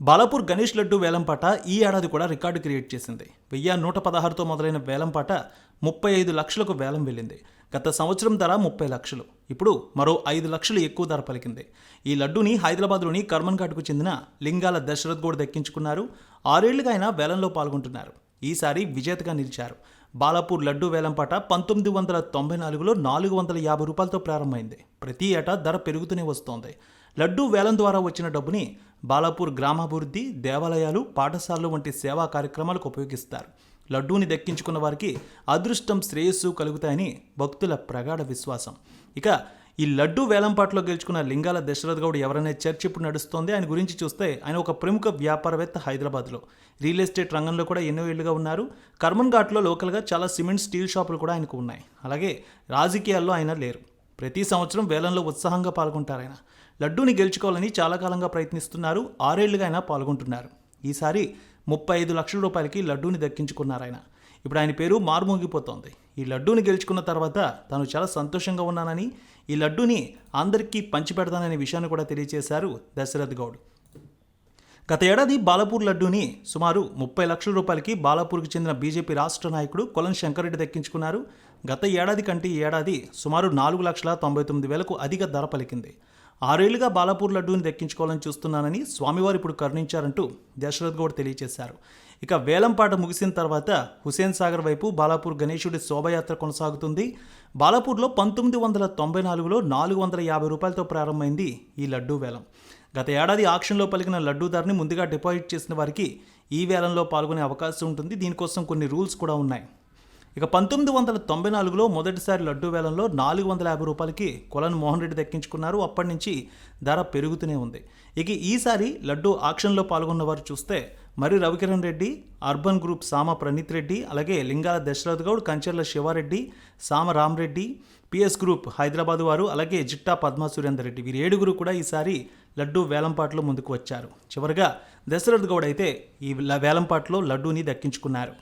బాలాపూర్ గణేష్ లడ్డు వేలంపాట ఈ ఏడాది కూడా రికార్డు క్రియేట్ చేసింది. వెయ్యి నూట పదహారుతో మొదలైన వేలంపాట ముప్పై ఐదు లక్షలకు వేలం వెళ్ళింది. గత సంవత్సరం ధర ముప్పై లక్షలు. ఇప్పుడు మరో ఐదు లక్షలు ఎక్కువ ధర పలికింది. ఈ లడ్డూని హైదరాబాద్లోని కర్మన్ ఘాట్కు చెందిన లింగాల దశరథ్ గౌడ్ దక్కించుకున్నారు. ఆరేళ్ళుగా ఆయన వేలంలో పాల్గొంటున్నారు. ఈసారి విజేతగా నిలిచారు. బాలాపూర్ లడ్డూ వేలంపాట పంతొమ్మిది వందల తొంభై నాలుగులో నాలుగు వందల యాభై రూపాయలతో ప్రారంభమైంది. ప్రతి ఏటా ధర పెరుగుతూనే వస్తోంది. లడ్డూ వేలం ద్వారా వచ్చిన డబ్బుని బాలాపూర్ గ్రామాభివృద్ధి దేవాలయాలు పాఠశాలలు వంటి సేవా కార్యక్రమాలకు ఉపయోగిస్తారు. లడ్డూని దక్కించుకున్న వారికి అదృష్టం శ్రేయస్సు కలుగుతాయని భక్తుల ప్రగాఢ విశ్వాసం. ఇక ఈ లడ్డూ వేలంపాట్లో గెలుచుకున్న లింగాల దశరథ్ గౌడ్ ఎవరనే చర్చ ఇప్పుడు నడుస్తోంది. ఆయన గురించి చూస్తే ఆయన ఒక ప్రముఖ వ్యాపారవేత్త హైదరాబాద్లో. రియల్ ఎస్టేట్ రంగంలో కూడా ఎన్నో ఏళ్ళుగా ఉన్నారు. కర్మన్ ఘాట్లో లోకల్గా చాలా సిమెంట్ స్టీల్ షాపులు కూడా ఆయనకు ఉన్నాయి. అలాగే రాజకీయాల్లో ఆయన లేరు. ప్రతి సంవత్సరం వేలంలో ఉత్సాహంగా పాల్గొంటారు ఆయన లడ్డూని గెలుచుకోవాలని చాలా కాలంగా ప్రయత్నిస్తున్నారు. ఆరేళ్ళుగా ఆయన పాల్గొంటున్నారు. ఈసారి ముప్పై ఐదు లక్షల రూపాయలకి లడ్డూని దక్కించుకున్నారు ఆయన ఇప్పుడు ఆయన పేరు మారుమోగిపోతోంది. ఈ లడ్డూని గెలుచుకున్న తర్వాత తాను చాలా సంతోషంగా ఉన్నానని ఈ లడ్డూని అందరికీ పంచిపెడతాననే విషయాన్ని కూడా తెలియజేశారు దశరథ్ గౌడ్. గత ఏడాది బాలాపూర్ లడ్డూని సుమారు ముప్పై లక్షల రూపాయలకి బాలాపూర్కి చెందిన బీజేపీ రాష్ట్ర నాయకుడు కొలం శంకరెడ్డి దక్కించుకున్నారు. గత ఏడాది కంటే ఈ ఏడాది సుమారు నాలుగు లక్షల తొంభై తొమ్మిది వేలకు అధిక ధర పలికింది. ఆరేళ్ళుగా బాలాపూర్ లడ్డూని దక్కించుకోవాలని చూస్తున్నానని స్వామివారు ఇప్పుడు కరుణించారంటూ దశరథ్ గౌడ్ తెలియజేశారు. ఇక వేలంపాట ముగిసిన తర్వాత హుసేన్ సాగర్ వైపు బాలాపూర్ గణేశుడి శోభయాత్ర కొనసాగుతుంది. బాలాపూర్లో పంతొమ్మిది వందల తొంభై నాలుగులో నాలుగు వందల యాభై రూపాయలతో ప్రారంభమైంది ఈ లడ్డూ వేలం. గత ఏడాది ఆక్షన్లో పలికిన లడ్డూ ధరని ముందుగా డిపాజిట్ చేసిన వారికి ఈ వేలంలో పాల్గొనే అవకాశం ఉంటుంది. దీనికోసం కొన్ని రూల్స్ కూడా ఉన్నాయి. ఇక పంతొమ్మిది వందల తొంభై నాలుగులో మొదటిసారి లడ్డూ వేలంలో నాలుగు వందల యాభై రూపాయలకి కులన్ మోహన్ రెడ్డి దక్కించుకున్నారు. అప్పటి నుంచి ధర పెరుగుతూనే ఉంది. ఇక ఈసారి లడ్డూ ఆక్షన్లో పాల్గొన్న వారు చూస్తే మరి రవికిరణ్ రెడ్డి అర్బన్ గ్రూప్ సామ ప్రణీత్ రెడ్డి అలాగే లింగాల దశరథ్ గౌడ్ కంచెర్ల శివారెడ్డి సామ రామరెడ్డి పిఎస్ గ్రూప్ హైదరాబాద్ వారు అలాగే జిట్టా పద్మా సురేందర్ రెడ్డి వీరు ఏడుగురు కూడా ఈసారి లడ్డూ వేలంపాట్లో ముందుకు వచ్చారు. చివరిగా దశరథ్ గౌడ్ అయితే ఈ వేలంపాట్లో లడ్డూని దక్కించుకున్నారు.